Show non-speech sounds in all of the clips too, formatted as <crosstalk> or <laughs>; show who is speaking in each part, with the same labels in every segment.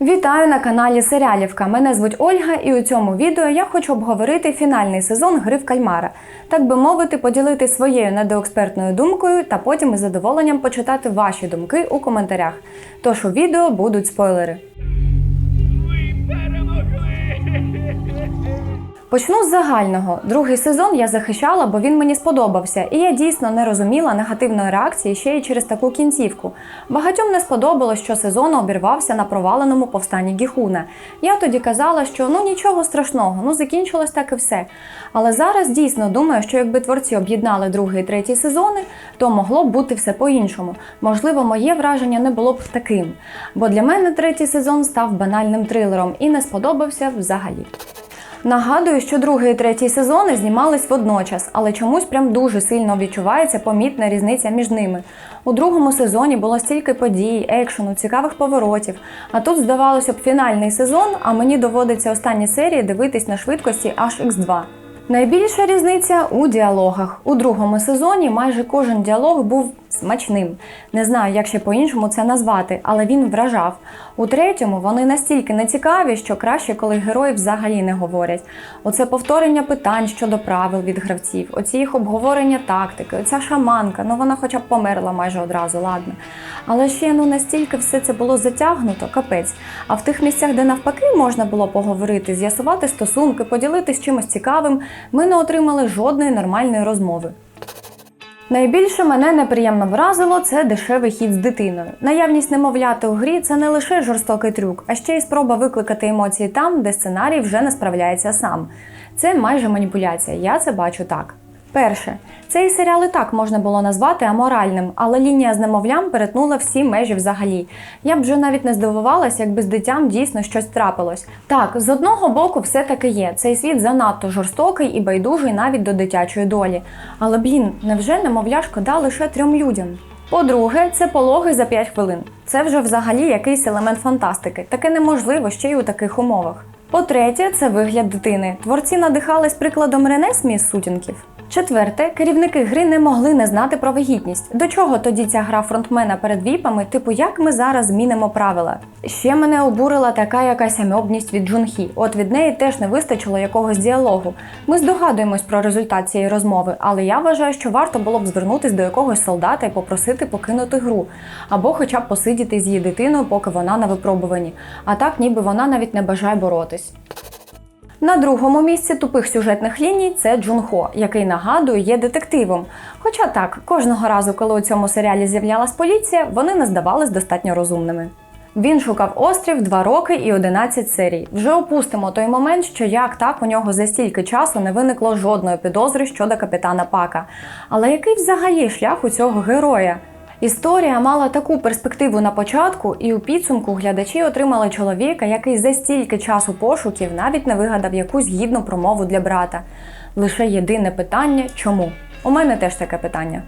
Speaker 1: Вітаю на каналі Серіалівка. Мене звуть Ольга, і у цьому відео я хочу обговорити фінальний сезон гри в кальмара, так би мовити, поділити своєю недоекспертною думкою та потім із задоволенням почитати ваші думки у коментарях. Тож у відео будуть спойлери. <laughs> Почну з загального. Другий сезон я захищала, бо він мені сподобався, і я дійсно не розуміла негативної реакції ще й через таку кінцівку. Багатьом не сподобалось, що сезон обірвався на проваленому повстанні Гіхуна. Я тоді казала, що ну нічого страшного, ну закінчилось так і все. Але зараз дійсно думаю, що якби творці об'єднали другий і третій сезони, то могло б бути все по-іншому. Можливо, моє враження не було б таким. Бо для мене третій сезон став банальним трилером і не сподобався взагалі. Нагадую, що другий і третій сезони знімались водночас, але чомусь прям дуже сильно відчувається помітна різниця між ними. У другому сезоні було стільки подій, екшену, цікавих поворотів. А тут здавалося б фінальний сезон, а мені доводиться останні серії дивитись на швидкості аж X2. Найбільша різниця у діалогах. У другому сезоні майже кожен діалог був смачним. Не знаю, як ще по-іншому це назвати, але він вражав. У третьому вони настільки нецікаві, що краще, коли герої взагалі не говорять. Оце повторення питань щодо правил від гравців, оці їх обговорення тактики, оця шаманка, ну вона хоча б померла майже одразу, ладно. Але ще ну настільки все це було затягнуто, капець. А в тих місцях, де навпаки можна було поговорити, з'ясувати стосунки, поділитись чимось цікавим, ми не отримали жодної нормальної розмови. Найбільше мене неприємно вразило це дешевий хід з дитиною. Наявність немовляти у грі це не лише жорстокий трюк, а ще й спроба викликати емоції там, де сценарій вже не справляється сам. Це майже маніпуляція. Я це бачу так. Перше, цей серіал і так можна було назвати аморальним, але лінія з немовлям перетнула всі межі взагалі. Я б вже навіть не здивувалася, якби з дитям дійсно щось трапилось. Так, з одного боку, все таки є. Цей світ занадто жорстокий і байдужий навіть до дитячої долі. Але блін, невже немовля шкода лише трьом людям? По-друге, це пологи за 5 хвилин. Це вже взагалі якийсь елемент фантастики. Таке неможливо ще й у таких умовах. По-третє, це вигляд дитини. Творці надихались прикладом Рене Сміт з сутінків. Четверте, керівники гри не могли не знати про вагітність. До чого тоді ця гра фронтмена перед віпами, типу як ми зараз змінимо правила? Ще мене обурила така якась амебність від Джунхі. От від неї теж не вистачило якогось діалогу. Ми здогадуємось про результат цієї розмови, але я вважаю, що варто було б звернутись до якогось солдата і попросити покинути гру, або хоча б посидіти з її дитиною, поки вона на випробуванні. А так, ніби вона навіть не бажає боротись. На другому місці тупих сюжетних ліній це Джунхо, який нагадую є детективом. Хоча так, кожного разу, коли у цьому серіалі з'являлась поліція, вони не здавались достатньо розумними. Він шукав острів 2 роки і 11 серій. Вже опустимо той момент, що як так у нього за стільки часу не виникло жодної підозри щодо капітана Пака. Але який взагалі шлях у цього героя? Історія мала таку перспективу на початку, і у підсумку глядачі отримали чоловіка, який за стільки часу пошуків навіть не вигадав якусь гідну промову для брата. Лише єдине питання чому? У мене теж таке питання.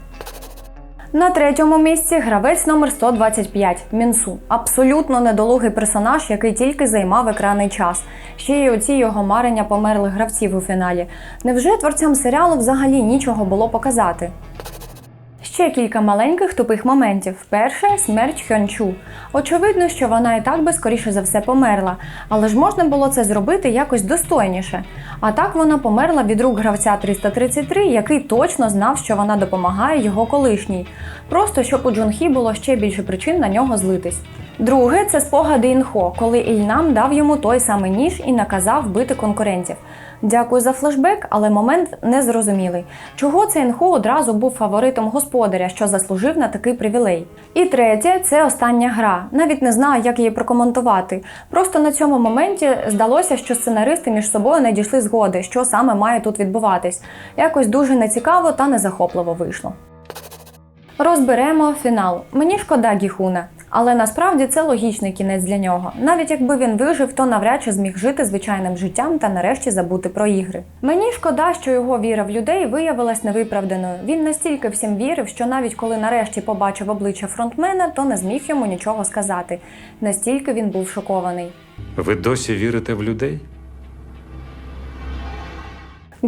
Speaker 1: На третьому місці гравець номер 125 Мінсу. Абсолютно недолугий персонаж, який тільки займав екранний час. Ще й оці його марення померлих гравців у фіналі. Невже творцям серіалу взагалі нічого було показати? Ще кілька маленьких тупих моментів. Перше смерть Хьончу. Очевидно, що вона і так би скоріше за все померла, але ж можна було це зробити якось достойніше. А так вона померла від рук гравця 333, який точно знав, що вона допомагає його колишній. Просто щоб у Джунхі було ще більше причин на нього злитись. Друге це спогади Інхо, коли Ільнам дав йому той самий ніж і наказав бити конкурентів. Дякую за флешбек, але момент незрозумілий. Чого цей Інхо одразу був фаворитом господаря, що заслужив на такий привілей? І третє це остання гра. Навіть не знаю, як її прокоментувати. Просто на цьому моменті здалося, що сценаристи між собою не дійшли згоди, що саме має тут відбуватись. Якось дуже нецікаво та незахопливо вийшло. Розберемо фінал. Мені шкода Гіхуна. Але насправді це логічний кінець для нього. Навіть якби він вижив, то навряд чи зміг жити звичайним життям та нарешті забути про ігри. Мені шкода, що його віра в людей виявилась невиправданою. Він настільки всім вірив, що навіть коли нарешті побачив обличчя фронтмена, то не зміг йому нічого сказати. Настільки він був шокований.
Speaker 2: Ви досі вірите в людей?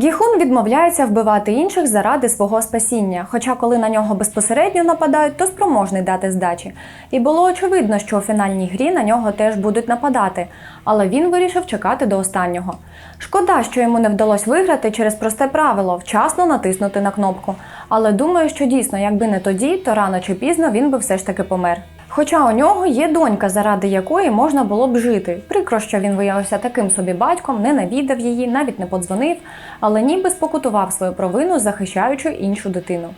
Speaker 1: Гіхун відмовляється вбивати інших заради свого спасіння, хоча коли на нього безпосередньо нападають, то спроможний дати здачі. І було очевидно, що у фінальній грі на нього теж будуть нападати, але він вирішив чекати до останнього. Шкода, що йому не вдалося виграти через просте правило вчасно натиснути на кнопку. Але думаю, що дійсно, якби не тоді, то рано чи пізно він би все ж таки помер. Хоча у нього є донька, заради якої можна було б жити. Прикро, що він виявився таким собі батьком, не навідав її, навіть не подзвонив, але ніби спокутував свою провину, захищаючи іншу дитину.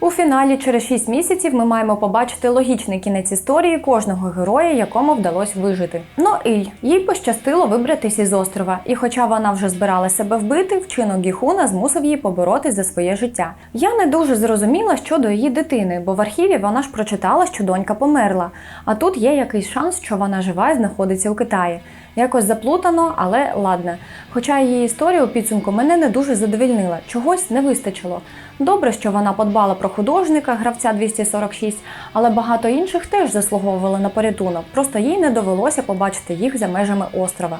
Speaker 1: У фіналі через 6 місяців ми маємо побачити логічний кінець історії кожного героя, якому вдалося вижити. Ну і їй пощастило вибратися із острова, і хоча вона вже збирала себе вбити, вчинок Гіхуна змусив її поборотись за своє життя. Я не дуже зрозуміла щодо її дитини, бо в архіві вона ж прочитала, що донька померла. А тут є якийсь шанс, що вона жива і знаходиться у Китаї. Якось заплутано, але ладно. Хоча її історія у підсумку мене не дуже задовільнила, чогось не вистачило. Добре, що вона подбала про художника, гравця 246, але багато інших теж заслуговували на порятунок, просто їй не довелося побачити їх за межами острова.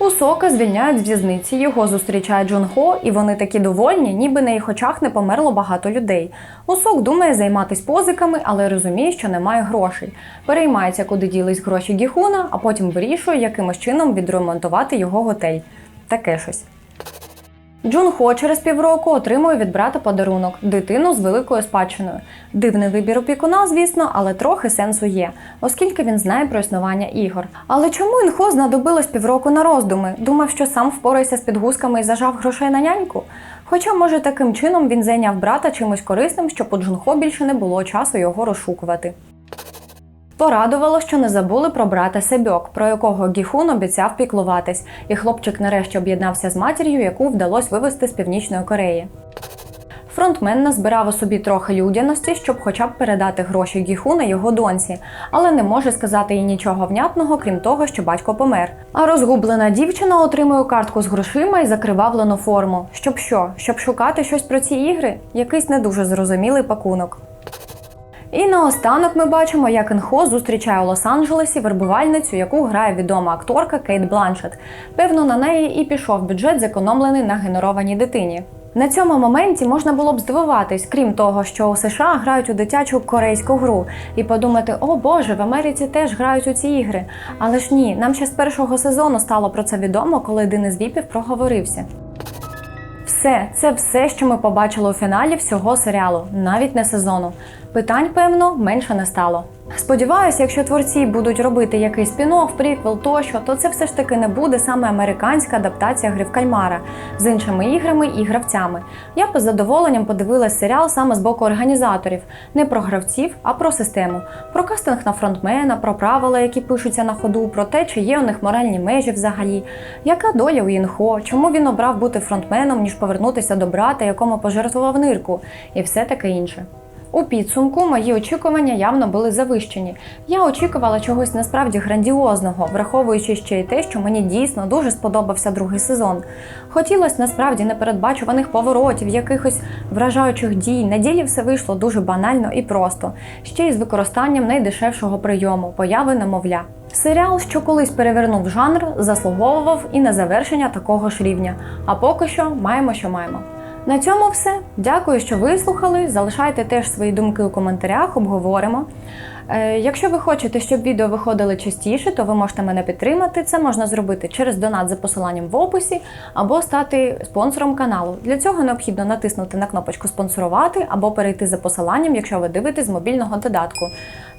Speaker 1: Усока звільняють з в'язниці, його зустрічає Джон Хо, і вони такі довольні, ніби на їх очах не померло багато людей. Усок думає займатися позиками, але розуміє, що немає грошей. Переймається, куди ділись гроші Гіхуна, а потім вирішує, якимось чином відремонтувати його готель. Таке щось. Джун Хо через півроку отримує від брата подарунок дитину з великою спадщиною. Дивний вибір опікуна, звісно, але трохи сенсу є, оскільки він знає про існування ігор. Але чому інхо знадобилось півроку на роздуми? Думав, що сам впорається з підгузками і зажав грошей на няньку? Хоча, може, таким чином він зайняв брата чимось корисним, щоб у Джунхо більше не було часу його розшукувати. Порадувало, що не забули про брата Себьок, про якого Гіхун обіцяв піклуватись, і хлопчик нарешті об'єднався з матір'ю, яку вдалося вивезти з Північної Кореї. Фронтмен назбирав у собі трохи людяності, щоб хоча б передати гроші Гіхуна його доньці, але не може сказати їй нічого внятного, крім того, що батько помер. А розгублена дівчина отримує картку з грошима і закривавлену форму. Щоб що? Щоб шукати щось про ці ігри? Якийсь не дуже зрозумілий пакунок. І наостанок ми бачимо, як Інхо зустрічає у Лос-Анджелесі вербувальницю, яку грає відома акторка Кейт Бланшет. Певно, на неї і пішов бюджет, зекономлений на генерованій дитині. На цьому моменті можна було б здивуватись, крім того, що у США грають у дитячу корейську гру, і подумати, о Боже, в Америці теж грають у ці ігри. Але ж ні, нам ще з першого сезону стало про це відомо, коли один із віпів проговорився. Все, це все, що ми побачили у фіналі всього серіалу, навіть не сезону. Питань, певно, менше не стало. Сподіваюся, якщо творці будуть робити якийсь спін-офф, приквел тощо, то це все ж таки не буде саме американська адаптація гри в кальмара з іншими іграми і гравцями. Я б з задоволенням подивилась серіал саме з боку організаторів, не про гравців, а про систему, про кастинг на фронтмена, про правила, які пишуться на ходу, про те, чи є у них моральні межі взагалі, яка доля у Інхо, чому він обрав бути фронтменом, ніж повернутися до брата, якому пожертвував нирку, і все таке інше. У підсумку мої очікування явно були завищені. Я очікувала чогось насправді грандіозного, враховуючи ще й те, що мені дійсно дуже сподобався другий сезон. Хотілося насправді непередбачуваних поворотів, якихось вражаючих дій. На ділі все вийшло дуже банально і просто, ще й з використанням найдешевшого прийому появи немовля. Серіал, що колись перевернув жанр, заслуговував і на завершення такого ж рівня. А поки що маємо, що маємо. На цьому все. Дякую, що вислухали. Залишайте теж свої думки у коментарях, обговоримо. Е, якщо ви хочете, щоб відео виходили частіше, то ви можете мене підтримати. Це можна зробити через донат за посиланням в описі або стати спонсором каналу. Для цього необхідно натиснути на кнопочку спонсорувати або перейти за посиланням, якщо ви дивитесь з мобільного додатку.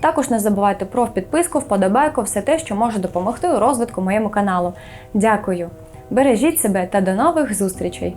Speaker 1: Також не забувайте про підписку, вподобайку, все те, що може допомогти у розвитку моєму каналу. Дякую! Бережіть себе та до нових зустрічей!